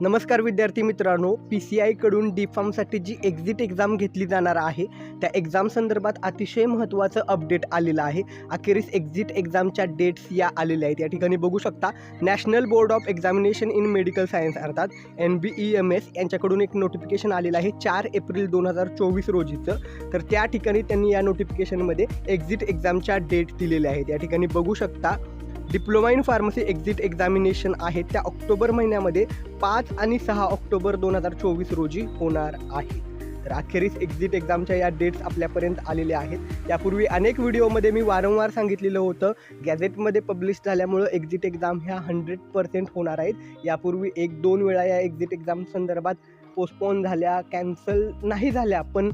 नमस्कार विद्यार्थी मित्रांनो पी सी आयकडून डी फॉर्मसाठी जी एक्झिट एक्झाम घेतली जाणार आहे त्या एक्झाम संदर्भात अतिशय महत्त्वाचं अपडेट आलेलं आहे. अखेरीस एक्झिट एक्झामच्या डेट्स या आलेल्या आहेत. या ठिकाणी बघू शकता national board of examination in medical science अर्थात N B E M S यांच्याकडून एक नोटिफिकेशन आलेलं आहे चार एप्रिल दोन हजार चोवीस रोजीचं. तर त्या ठिकाणी त्यांनी या नोटिफिकेशनमध्ये एक्झिट एक्झामच्या डेट दिलेल्या आहेत. या ठिकाणी बघू शकता diploma in pharmacy exit examination आहे. त्या ऑक्टोबर महिन्यामध्ये पाच आणि सहा ऑक्टोबर दोन हजार चोवीस रोजी होणार आहे. तर अखेरीस एक्झिट एक्झामच्या या डेट्स आपल्यापर्यंत आलेल्या आहेत. यापूर्वी अनेक व्हिडिओमध्ये मी वारंवार सांगितलेलं होतं गॅझेटमध्ये पब्लिश झाल्यामुळं एक्झिट एक्झाम ह्या हंड्रेड पर्सेंट होणार आहेत. यापूर्वी एक दोन वेळा या एक्झिट एक्झाम संदर्भात पोस्टपोन झाल्या कॅन्सल नाही झाल्या पण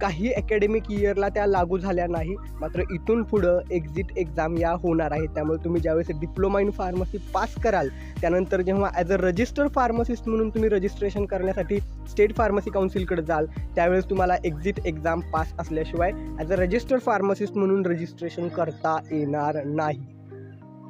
काही अकॅडमिक इयरला त्या लागू झाल्या नाही. मात्र इथून पुढं एक्झिट एक्झाम या होणार आहेत त्यामुळे तुम्ही ज्यावेळेस डिप्लोमा इन फार्मसी पास कराल त्यानंतर जेव्हा ॲज अ रजिस्टर्ड फार्मसिस्ट म्हणून तुम्ही रजिस्ट्रेशन करण्यासाठी स्टेट फार्मसी काउन्सिलकडे जाल त्यावेळेस तुम्हाला एक्झिट एक्झाम पास असल्याशिवाय ॲज अ रजिस्टर्ड फार्मसिस्ट म्हणून रजिस्ट्रेशन करता येणार नाही.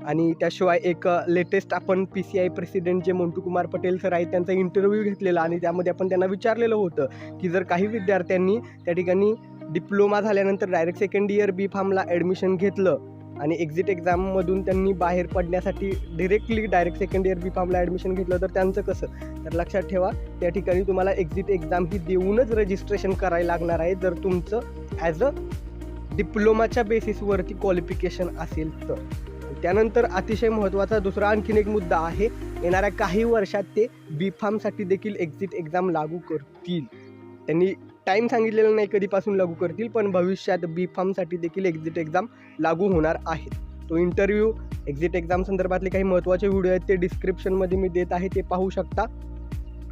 आणि त्याशिवाय एक लेटेस्ट आपण पी सी आय प्रेसिडेंट जे मोंटू कुमार पटेल सर आहेत त्यांचा इंटरव्ह्यू घेतलेला आणि त्यामध्ये आपण त्यांना विचारलेलं होतं की जर काही विद्यार्थ्यांनी त्या ठिकाणी डिप्लोमा झाल्यानंतर डायरेक्ट सेकंड इयर बी फार्मला ॲडमिशन घेतलं आणि एक्झिट एक्झाममधून त्यांनी बाहेर पडण्यासाठी directly direct second year B फार्मला admission घेतलं तर त्यांचं कसं? तर लक्षात ठेवा त्या ठिकाणी तुम्हाला एक्झिट एक्झाम ही देऊनच रजिस्ट्रेशन करायला लागणार आहे जर तुमचं ॲज अ डिप्लोमाच्या बेसिसवरती क्वालिफिकेशन असेल तर. त्यानंतर अतिशय महत्त्वाचा दुसरा आणखीन एक मुद्दा आहे येणाऱ्या काही वर्षात ते बी फार्मसाठी देखील एक्झिट एक्झाम लागू करतील. त्यांनी टाईम सांगितलेला नाही कधीपासून लागू करतील पण भविष्यात बी फार्मसाठी देखील एक्झिट एक्झाम लागू होणार आहेत. तो इंटरव्ह्यू एक्झिट एक्झाम संदर्भातले काही महत्त्वाचे व्हिडिओ आहेत ते डिस्क्रिप्शनमध्ये मी देत आहे ते पाहू शकता.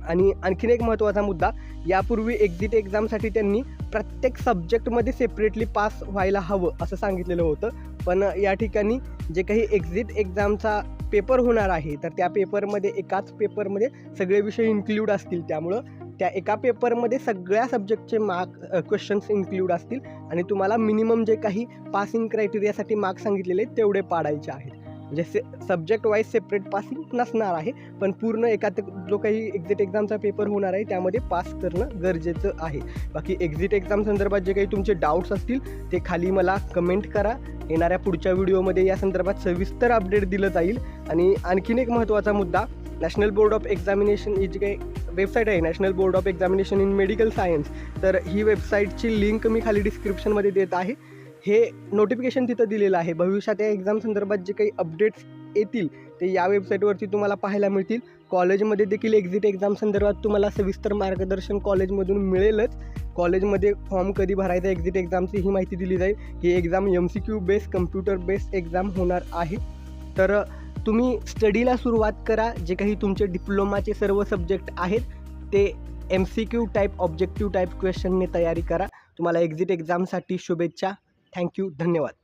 आणि आणखीन एक महत्त्वाचा मुद्दा यापूर्वी एक्झिट एक्झामसाठी त्यांनी प्रत्येक सब्जेक्टमध्ये सेपरेटली पास व्हायला हवं असं सांगितलेलं होतं. पण या ठिकाणी जे काही एक्झिट एक्झामचा पेपर होणार आहे तर त्या पेपरमध्ये एकाच पेपरमध्ये सगळे विषय इन्क्ल्यूड असतील. त्यामुळं त्या एका पेपरमध्ये सगळ्या सब्जेक्टचे मार्क क्वेश्चन्स इन्क्ल्यूड असतील. आणि तुम्हाला मिनिमम जे काही पासिंग क्रायटेरियासाठी मार्क सांगितलेले तेवढे पाडायचे आहेत. म्हणजे से सब्जेक्ट वाईज सेपरेट पासिंग नसणार आहे पण पूर्ण एका जो काही एक्झिट एक्झामचा पेपर होणार आहे त्यामध्ये पास करणं गरजेचं आहे. बाकी एक्झिट एक्झाम संदर्भात जे काही तुमचे डाऊट्स असतील ते खाली मला कमेंट करा. येणाऱ्या पुढच्या व्हिडिओमध्ये या संदर्भात सविस्तर अपडेट दिलं जाईल. आणि आणखीन एक महत्त्वाचा मुद्दा नॅशनल बोर्ड ऑफ एक्झामिनेशन ही जी काही वेबसाईट आहे national board of examination in medical science तर ही वेबसाईटची लिंक मी खाली डिस्क्रिप्शनमध्ये देत आहे. हे नोटिफिकेशन तिथं दिलेलं आहे. भविष्यात या एक्झाम संदर्भात जे काही अपडेट्स येतील ते या वेबसाईटवरती तुम्हाला पाहायला मिळतील. कॉलेजमध्ये देखील एक्झिट एक्झाम संदर्भात तुम्हाला सविस्तर मार्गदर्शन कॉलेजमधून मिळेलच. कॉलेजमध्ये फॉर्म कधी भरायचा एक्झिट एक्झामची ही माहिती दिली जाईल. ही exam M C Q based computer based exam होणार आहे. तर तुम्ही स्टडीला सुरुवात करा. जे काही तुमचे डिप्लोमाचे सर्व सब्जेक्ट आहेत ते M C Q type objective type क्वेश्चनने तयारी करा. तुम्हाला एक्झिट एक्झामसाठी शुभेच्छा. थँक्यू धन्यवाद.